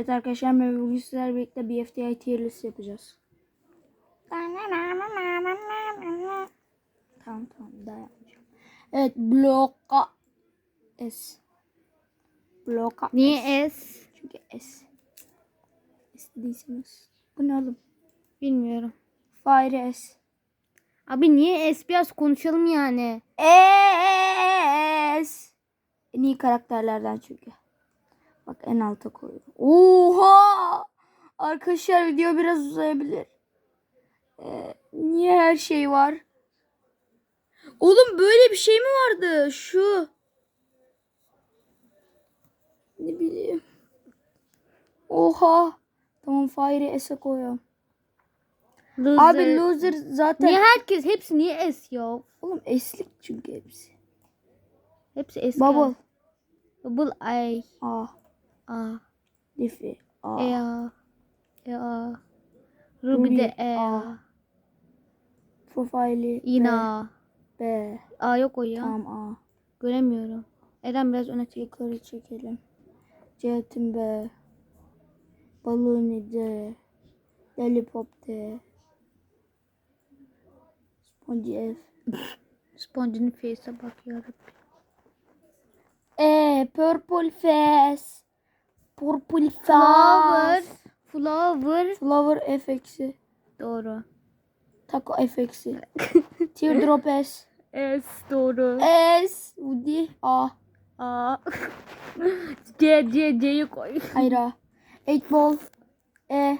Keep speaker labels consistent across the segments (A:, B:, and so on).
A: Evet arkadaşlar merhaba bugün sizlerle birlikte BFTI tier list yapacağız. Tamam tamam daha yapmayacağım. Evet bloka S. Bloka S.
B: Niye S?
A: Çünkü S. İstediyseniz. Bu ne oğlum?
B: Bilmiyorum.
A: Fire S.
B: Abi niye S biraz konuşalım yani.
A: S. En iyi karakterlerden çünkü. Bak en alta koydum. Oha! Arkadaşlar video biraz uzayabilir. Ee, niye her şey var?
B: Oğlum böyle bir şey mi vardı? Şu.
A: Ne bileyim. Oha! Tamam Fire'i S'e koyuyorum.
B: Loser.
A: Abi loser zaten.
B: Niye herkes hepsi niye S ya?
A: Oğlum S'lik çünkü hepsi.
B: Hepsi S.
A: Bubble.
B: Bubble ay.
A: A.
B: A.
A: Diffie. A.
B: E A. E A. Ruby de E A.
A: Profile'i
B: Yine
A: B.
B: A.
A: B.
B: A yok o ya.
A: Tamam A.
B: Göremiyorum. Eren biraz öne çek.
A: Yukarı çekelim. Cihetim B. Balloony D. Lollipop D. Spongy F.
B: Sponge'nin face'e bak yarabbim.
A: E. Purple Face. Purple
B: Flower. Flower.
A: Flower F eksi.
B: Doğru.
A: Taco F eksi. Teardrop S.
B: S doğru.
A: S. Woody A.
B: A. C C C'yi koy.
A: Hayır A. 8 ball. E.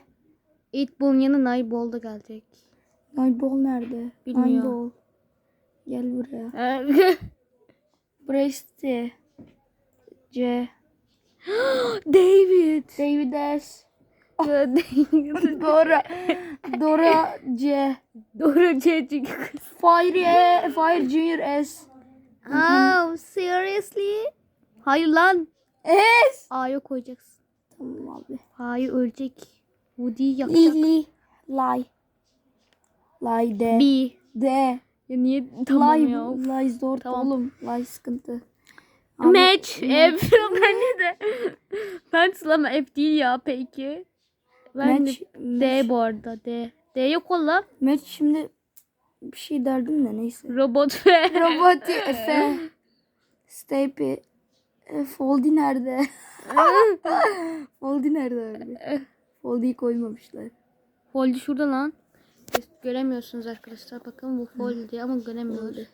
B: Eight Ball'un yanına Nine Ball da gelecek.
A: Nine ball nerede?
B: Bilmiyor.
A: Nine ball. Gel buraya. Brace'ti. C.
B: David.
A: David S. Dora. Dora C.
B: Doğru C çünkü kız.
A: Fire E. Fire Junior S.
B: Oh, seriously? Hayır lan.
A: S.
B: A'ya koyacaksın.
A: Tamam abi.
B: Hayır ölecek. Woody'yi yakacak.
A: Lily. Lie. Lie D.
B: B.
A: D.
B: Ya niye tamam
A: Lie.
B: ya.
A: Lie zor
B: Tamam.
A: oğlum. Lie sıkıntı.
B: Match. F. ben ne de. Pencil ama F değil ya peki. Ben
A: Match.
B: de D bu arada D. D yok ola.
A: Match şimdi bir şey derdim de neyse.
B: Robot F.
A: Robot Efe. Stapy. E, Foldy nerede? Foldy nerede abi? Foldy'yi koymamışlar.
B: Foldy şurada lan. Göremiyorsunuz arkadaşlar. Bakın bu foldy ama göremiyoruz.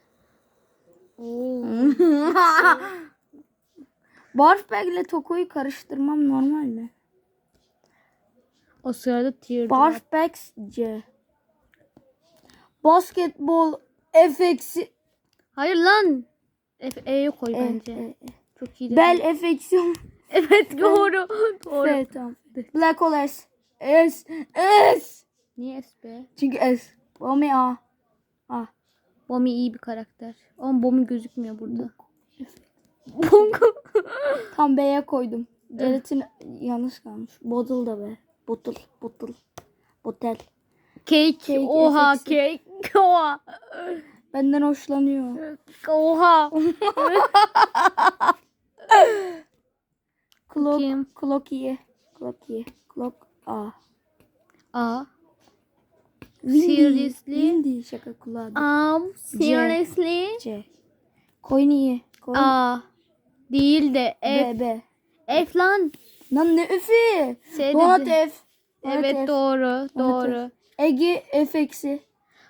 B: Oo.
A: Barfbag ile Toko'yu karıştırmam normal mi?
B: O sırada tier
A: Barfbag C. Basketbol FX'i.
B: Hayır lan. F E'ye koy
A: E,
B: bence.
A: e, e.
B: Çok iyi.
A: Bel FX'i.
B: Evet doğru. doğru.
A: F tamam. Black Hole S. S. S.
B: Niye S be?
A: Çünkü S. Bomi A. A.
B: Bomi iyi bir karakter. Ama Bomi gözükmüyor burada. Bongo.
A: Tam B'ye koydum. Gelatin yanlış kalmış. Bottle da B. Bottle. Bottle. Botel.
B: Cake.
A: Cake,
B: Oha
A: FX.
B: cake. Oha.
A: Benden hoşlanıyor.
B: Oha.
A: Clock.
B: Kim?
A: Clocky'ye. Clock'ye. Clock A.
B: A.
A: Windy.
B: Seriously?
A: Windy. Şaka kulağı.
B: Um, seriously?
A: C. Coin'iye. Coin.
B: A. Değil de
A: B.
B: F.
A: B.
B: F lan.
A: Lan ne öfü?
B: S
A: Donat
B: dedi.
A: F. Donat
B: Evet
A: F.
B: doğru.
A: Donat
B: Doğru.
A: F. Ege F eksi.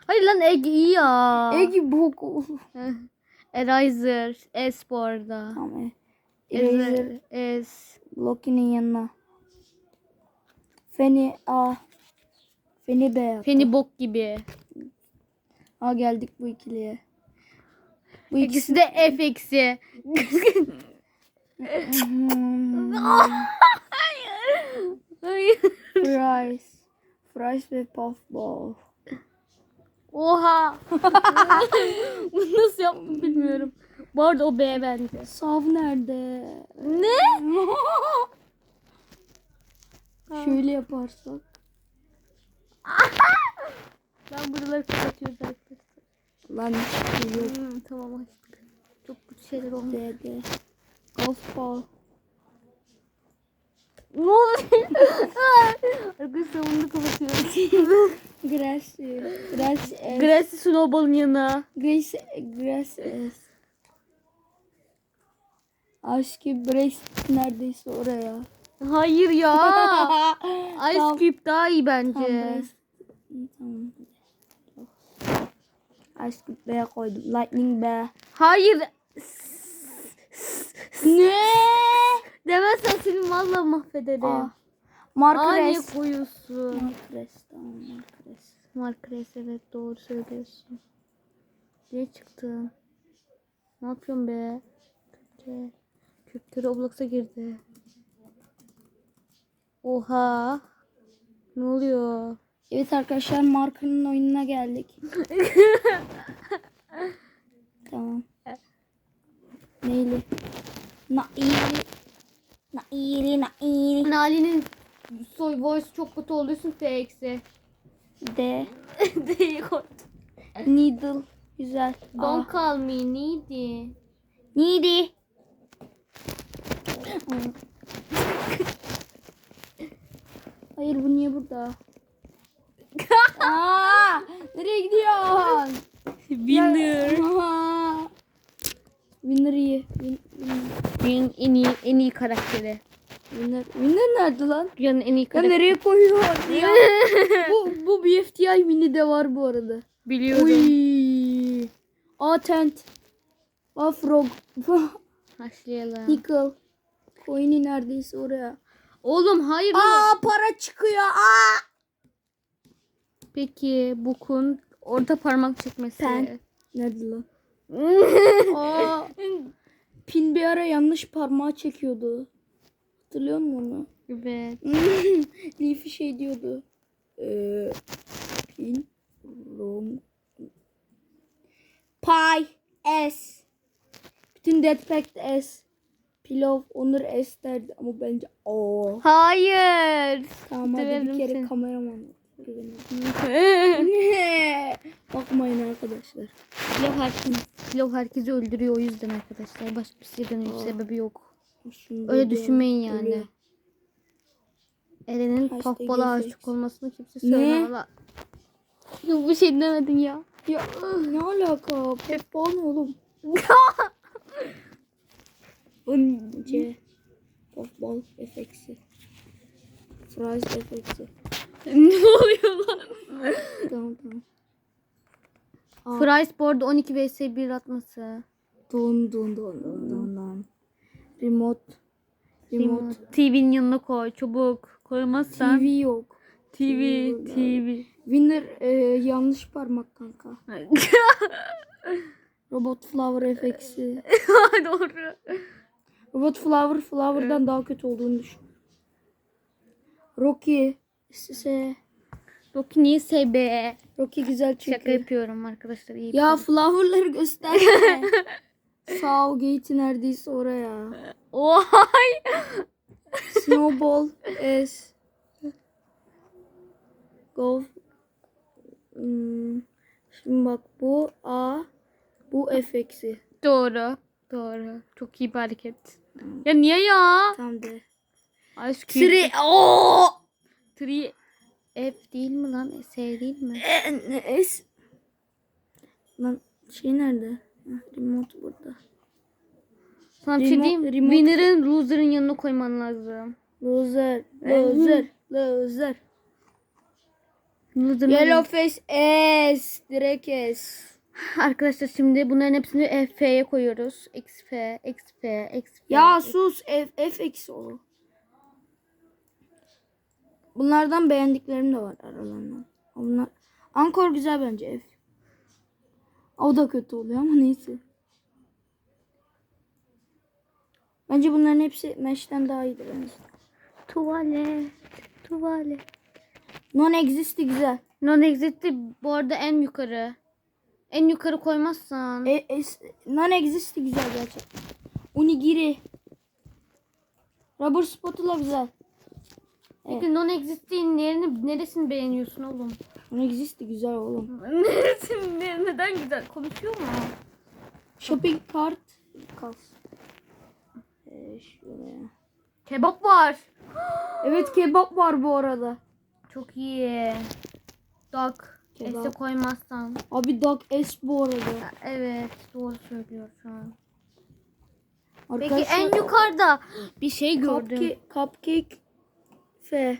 B: Hayır lan Ege iyi ya.
A: Ege bok.
B: Eraser. S bu arada.
A: Tamam. e. Eraser.
B: S.
A: Loki'nin yanına. Feni A. Feni B.
B: Penny bok gibi.
A: Aa geldik bu ikiliye. Bu
B: İkisi de F eksi.
A: Hmm,
B: Hayır.
A: fries. Fries ve puffball.
B: Oha. Bunu nasıl yaptım bilmiyorum. Bu arada o B bende.
A: Sav nerede?
B: Ne?
A: Şöyle yaparsak.
B: Ben buraları kapatıyoruz arkadaşlar.
A: Lan yok.
B: Hmm, tamam açtık. Çok kötü şeyler oldu.
A: D D. Ball.
B: Ne oluyor? Arkadaşlar bunu kapatıyoruz.
A: Gracie. Gracie.
B: Gracie Snowball'ın yanına.
A: Grace. Grace. Aşkı Brace neredeyse oraya.
B: Hayır ya. Ice
A: Tamam.
B: Cube daha iyi bence.
A: Tamam. Aşkı B'ye koydum. Lightning B.
B: Hayır.
A: Ne?
B: Demezsen seni valla mahvederim.
A: Aa.
B: Aa, niye
A: Marcres.
B: koyuyorsun?
A: Marcres. Tamam Marcres.
B: Marcres evet doğru söylüyorsun. Niye çıktın? Ne yapıyorsun be? Köpke. Köpke Roblox'a girdi. Oha. Ne oluyor?
A: Evet arkadaşlar Mark'ın oyununa geldik. tamam. Neyli? Naili. Naili, Naili.
B: Nali'nin soy voice çok kötü oluyorsun F eksi.
A: D.
B: D'yi.
A: Needle. Güzel.
B: Don't call me needy.
A: Needy. Hayır bu niye burada? Aa, nereye gidiyorsun?
B: Winner.
A: Winner iyi. Win.
B: Dünyanın en iyi, en iyi karakteri.
A: Winner. Winner nerede lan?
B: Dünyanın en iyi
A: Ya
B: karakteri.
A: nereye koyuyor ya? bu bu BFTI mini de var bu arada.
B: Biliyorum.
A: Uy. Aa tent. Aa frog.
B: Başlayalım.
A: Nickel. Coin'i neredeyse oraya.
B: Oğlum hayır. oğlum.
A: Aa para çıkıyor. Aa.
B: Peki Bukun orta parmak çekmesi.
A: Pen. Nerede lan? Aa. Pin bir ara yanlış parmağı çekiyordu. Hatırlıyor musun onu?
B: evet.
A: Leafy şey diyordu. Ee, pin wrong. Pie S. Bütün Deadpack'te S. Pillow Onur S derdi ama bence o.
B: Hayır.
A: Tamam hadi bir kere kameraman. Bakmayın arkadaşlar.
B: Pilav herkes, pilav herkesi öldürüyor o yüzden arkadaşlar. Başka bir şeyden
A: Aa.
B: sebebi yok.
A: Şimdi
B: Öyle düşünmeyin yani.
A: ölüyor.
B: Eren'in
A: FX.
B: aşık olmasını kimse söylemez. Yok bir şey demedin ya.
A: Ya ne alaka? Futbol ne oğlum? Önce futbol efeksi. Fries efeksi.
B: ne oluyor lan?
A: Tamam tamam. Aa,
B: Price board 12 vs 1 atması.
A: Don don don don don don. Remote. Remote.
B: TV'nin yanına koy çabuk. Koymazsan.
A: TV yok.
B: TV.
A: TV.
B: TV.
A: Winner e, yanlış parmak kanka. Robot flower efeksi.
B: Doğru.
A: Robot flower flower'dan daha kötü olduğunu düşün. Rocky. S.
B: Rocky niye SB?
A: Rocky güzel çünkü.
B: Şaka yapıyorum arkadaşlar. iyi
A: Ya flower'ları göstersene. Sağ ol gate'i neredeyse oraya.
B: Ohay.
A: Snowball S. Go. Hmm. Şimdi bak bu A. Bu F eksi.
B: Doğru. Doğru. Çok iyi bir hareket. Ya niye ya?
A: Tamam de.
B: Ice Cube.
A: Three. Oo.
B: Three. F değil mi lan? S değil mi?
A: E, S. Lan şey nerede? Remote burada.
B: Sana bir şey diyeyim.
A: remote-
B: Winner'ın loser'ın yanına koyman lazım.
A: Loser. Loser. Loser.
B: Loser'ın
A: Yellow face S. Direkt S.
B: Arkadaşlar şimdi bunların hepsini F'ye koyuyoruz. XF, XF, XF.
A: Ya sus F, F eksi o. Bunlardan beğendiklerim de var aralarından. Bunlar Ankor güzel bence F. O da kötü oluyor ama neyse. Bence bunların hepsi Mesh'ten daha iyidir en azından.
B: Tuvalet, tuvalet.
A: Non exist'i güzel.
B: Non exit'i bu arada en yukarı. En yukarı koymazsan.
A: E, es- non exist'i güzel gerçekten. Unigiri. Rubber spatula güzel.
B: Peki non exist'in yerini neresini beğeniyorsun oğlum?
A: Non exist'i güzel oğlum.
B: Neresini, ne- neden güzel? Konuşuyor mu?
A: Shopping cart kalsın. Ee, şuraya.
B: Kebap var.
A: Evet kebap var bu arada.
B: Çok iyi. Dok.
A: Kebap.
B: Ese koymazsan.
A: Abi Duck S bu arada.
B: Evet doğru söylüyorsun. Peki
A: Arkadaşlar,
B: en yukarıda bir şey gördüm.
A: Cupcake, cupcake F.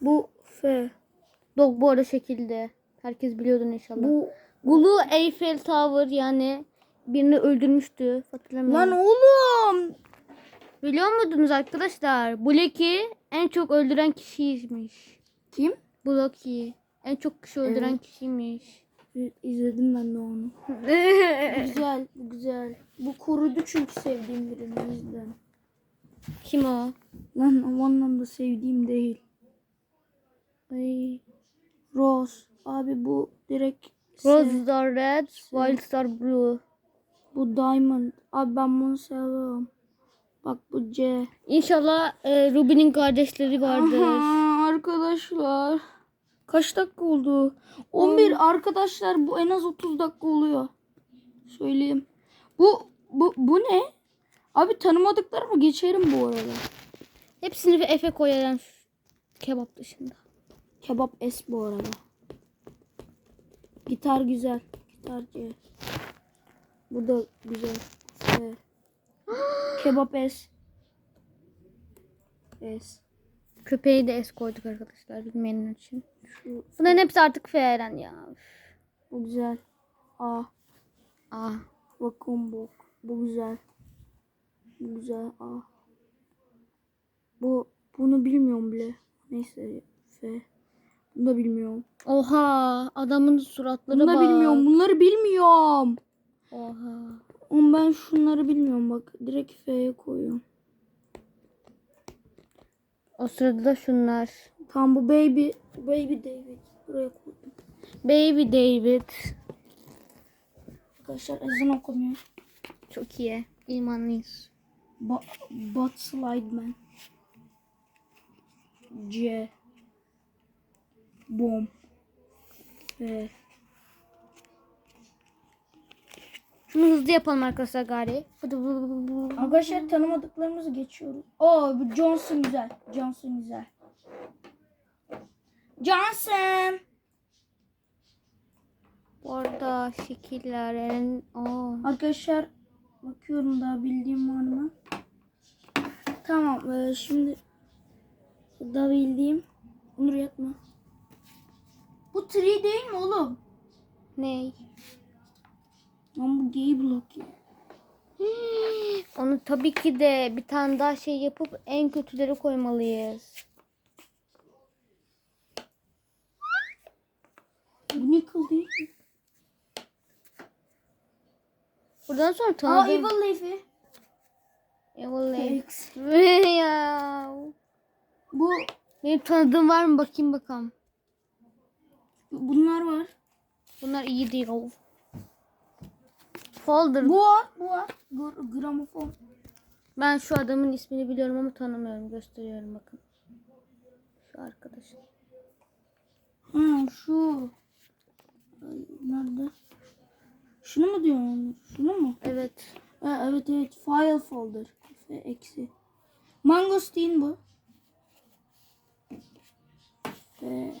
A: Bu F.
B: Dog bu arada şekilde. Herkes biliyordur inşallah.
A: Bu
B: Blue Eiffel Tower yani birini öldürmüştü. Hatırlamıyorum.
A: lan oğlum.
B: Biliyor muydunuz arkadaşlar? Blackie en çok öldüren kişiymiş.
A: Kim?
B: Blackie en çok kişi öldüren
A: Evet.
B: kişiymiş.
A: İzledim ben de onu. güzel, güzel. Bu kurudu çünkü sevdiğim birini yüzden.
B: Kim o?
A: Lan o anlamda sevdiğim değil.
B: Ay.
A: Rose. Abi bu direkt
B: Rose
A: sev-
B: Star Red, Wild Star Blue.
A: Bu Diamond. Abi ben bunu seviyorum. Bak bu C.
B: İnşallah e, Ruby'nin kardeşleri vardır.
A: Aha, arkadaşlar. Kaç dakika oldu? 11 arkadaşlar bu en az 30 dakika oluyor. Söyleyeyim. Bu bu bu ne? Abi tanımadıklarımı geçerim bu arada.
B: Hepsini Efe koyarım kebap dışında.
A: Kebap S bu arada. Gitar güzel. Gitar C. Bu da güzel. S. Kebap S. S.
B: Köpeği de es koyduk arkadaşlar bilmeyenler için.
A: Şu
B: Bunların hepsi artık Feren ya.
A: bu güzel. A.
B: Ah.
A: Bakın bu. Bu güzel. Güzel. A. Bu bunu bilmiyorum bile. Neyse F. Bunu da bilmiyorum.
B: Oha adamın suratları
A: Bunu da
B: bak.
A: bilmiyorum. Bunları bilmiyorum.
B: Oha.
A: Ama ben şunları bilmiyorum bak. Direkt F'ye koyuyorum.
B: O sırada da şunlar.
A: Tamam bu baby. Baby David. Buraya koydum.
B: Baby David.
A: Arkadaşlar ezan okunuyor.
B: Çok iyi. İmanlıyız.
A: Ba Butt Slide Man. C. Bomb. F.
B: Şunu hızlı yapalım arkadaşlar gari.
A: Arkadaşlar tanımadıklarımızı geçiyoruz. Oo bu Johnson güzel. Johnson güzel. Johnson.
B: Bu arada şekillerin... Aa.
A: Arkadaşlar bakıyorum daha bildiğim var mı? Tamam e, şimdi da bildiğim Onur yatma. Bu tree değil mi oğlum?
B: Ney?
A: Lan bu gay block ya.
B: Onu tabii ki de bir tane daha şey yapıp en kötüleri koymalıyız.
A: Bu nickel değil mi?
B: Buradan sonra
A: Aa
B: tanıdım.
A: Evil Leaf'i.
B: Evil.
A: X.
B: ya.
A: Bu
B: Benim tanıdığım var mı bakayım bakalım.
A: bunlar var.
B: Bunlar iyi değil. Folder.
A: Bu var. Bu var. Gr- gramofon.
B: Ben şu adamın ismini biliyorum ama tanımıyorum. Gösteriyorum bakın. Şu arkadaşım.
A: Ha şu. Nerede? Şunu mu diyorsun? Şunu mu?
B: Evet.
A: Ha, evet evet. File folder. F eksi. Mangosteen bu. F.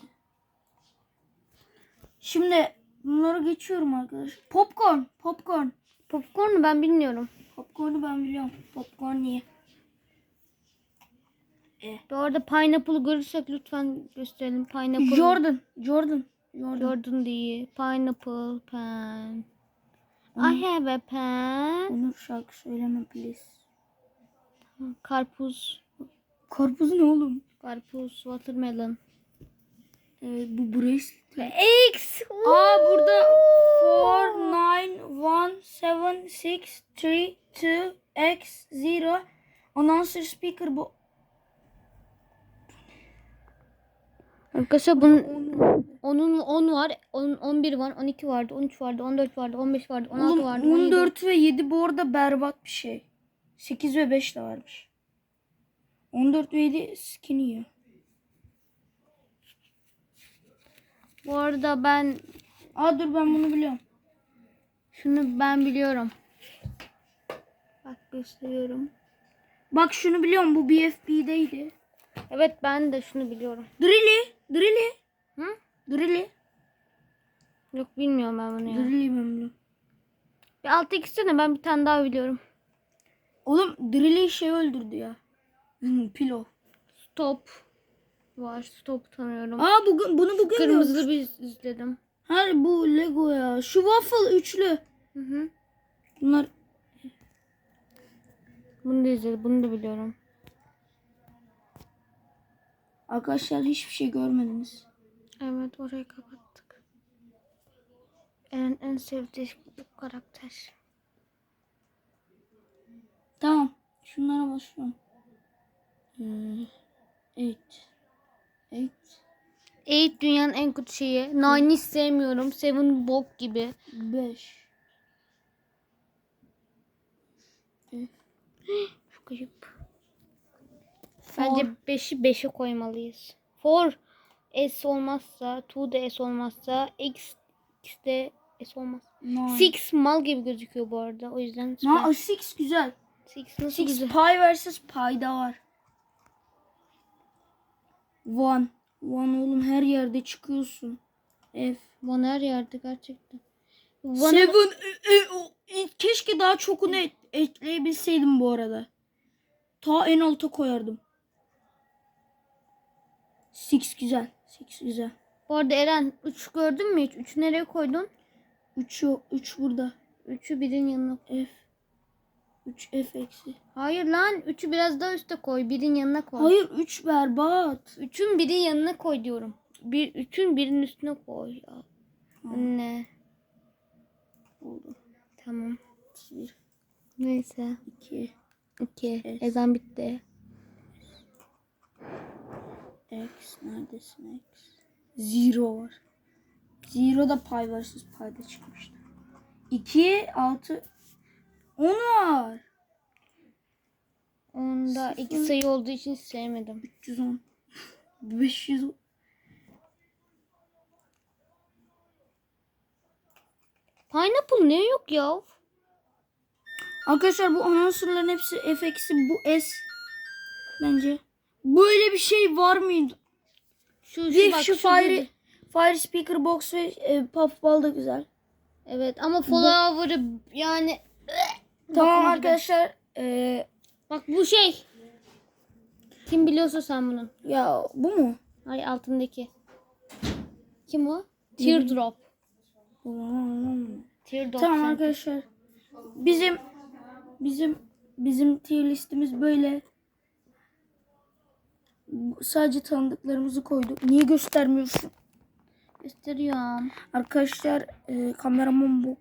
A: Şimdi bunları geçiyorum arkadaş. Popcorn. Popcorn.
B: Popcorn'u ben bilmiyorum.
A: Popcorn'u ben biliyorum. Popcorn niye?
B: Bu arada pineapple görürsek lütfen gösterelim. Pineapple.
A: Jordan. Jordan. Jordan.
B: Jordan değil. Pineapple pen. I have a pen.
A: Onur şarkı söyleme please.
B: Karpuz.
A: Karpuz ne oğlum?
B: Karpuz. Watermelon.
A: Ee, bu bracelet.
B: X.
A: Aa burada 4 9 1 7 6 3 2 X 0 announcer speaker bu.
B: Arkadaşlar bunun onun 10 var, 10, 11 var, 12 vardı, 13 vardı, 14 vardı, 15 vardı, 16
A: Oğlum,
B: vardı, 17.
A: 14 ve 7 bu arada berbat bir şey. 8 ve 5 de varmış. 14 ve 7 skinny ya.
B: Bu arada ben
A: Aa dur ben bunu biliyorum.
B: şunu ben biliyorum. Bak gösteriyorum.
A: Bak şunu biliyorum bu BFB'deydi.
B: Evet ben de şunu biliyorum.
A: Drilly. Drilly.
B: Hı?
A: Drilly.
B: Yok bilmiyorum ben bunu ya.
A: Drilly ben biliyorum.
B: Bir altı ikisine ben bir tane daha biliyorum.
A: Oğlum Drilly şey öldürdü ya. Pilo.
B: Stop var. Stop tanıyorum.
A: Aa bugün bunu bugün
B: Kırmızı
A: gördüm.
B: bir izledim.
A: Hayır bu Lego ya. Şu waffle üçlü.
B: Hı hı.
A: Bunlar
B: Bunu da izledim. Bunu da biliyorum.
A: Arkadaşlar hiçbir şey görmediniz.
B: Evet orayı kapattık. En en sevdiği karakter.
A: Tamam. Şunlara başlıyorum. Ee, eight. Eight.
B: Eight dünyanın en kötü şeyi. Nine'i hiç sevmiyorum. Seven bok gibi.
A: Beş.
B: Çok ayıp. Bence 5'i 5'e koymalıyız. Four S olmazsa, two de S olmazsa, X, X de S olmaz.
A: Nine.
B: Six mal gibi gözüküyor bu arada. O yüzden
A: Na,
B: ben-
A: six güzel.
B: Six nasıl
A: Six
B: güzel?
A: Pi vs Pi'da var. One. One oğlum her yerde çıkıyorsun. F.
B: Van her yerde gerçekten. Van
A: Seven. e, e, o, e, keşke daha çokunu et, ekleyebilseydim bu arada. Ta en alta koyardım. Six güzel. Six güzel.
B: Bu arada Eren 3 gördün mü hiç? 3'ü nereye koydun?
A: Üç yok. Üç burada.
B: 3'ü birin yanına.
A: F. 3 F eksi.
B: Hayır lan 3'ü biraz daha üste koy. Birin yanına koy.
A: Hayır 3 berbat.
B: 3'ün birin yanına koy diyorum. Bir, 3'ün birinin üstüne koy ya. Ne?
A: Oldu.
B: Tamam.
A: 1,
B: Neyse.
A: 2,
B: 2.
A: Evet.
B: Ezan bitti.
A: X neredesin X? Zero var. Zero da Pi vs Pi'de çıkmıştı. 2, 6, 10 var.
B: Onda
A: Sıfır.
B: iki sayı olduğu için sevmedim.
A: 310. 500.
B: Pineapple ne yok ya?
A: Arkadaşlar bu anonsörlerin hepsi F eksi bu S. Bence. Böyle bir şey var mıydı?
B: Şu,
A: Bir
B: bak,
A: şu
B: şu
A: Fire,
B: dedi.
A: Fire Speaker Box ve e, Puffball da güzel.
B: Evet ama Flower'ı yani
A: Tamam
B: Bakın
A: arkadaşlar. E,
B: bak bu şey. Kim biliyorsa sen bunun.
A: ya bu mu?
B: Ay altındaki. Kim o? Teardrop.
A: Hmm.
B: Teardrop.
A: Tamam
B: sanki.
A: arkadaşlar. Bizim bizim bizim tier listimiz böyle. Sadece tanıdıklarımızı koyduk. Niye göstermiyorsun?
B: Gösteriyorum.
A: Arkadaşlar e, kameraman bu.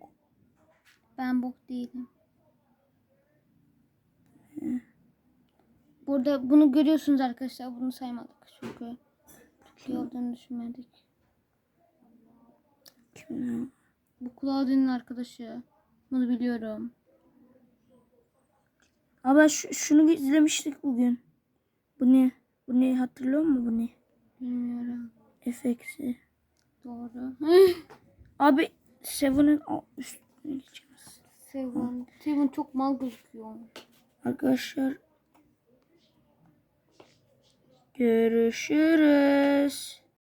B: Ben bok değilim. Burada bunu görüyorsunuz arkadaşlar. Bunu saymadık çünkü Türkiye olduğunu düşünmedik.
A: Kim
B: Bu Claudia'nın arkadaşı. Bunu biliyorum.
A: Ama şunu izlemiştik bugün. Bu ne? Bu ne hatırlıyor musun bu ne?
B: Bilmiyorum.
A: FX'i.
B: Doğru.
A: Abi Seven'ın üstüne geçeceğiz.
B: Seven. Seven çok mal gözüküyor.
A: Arkadaşlar görüşürüz.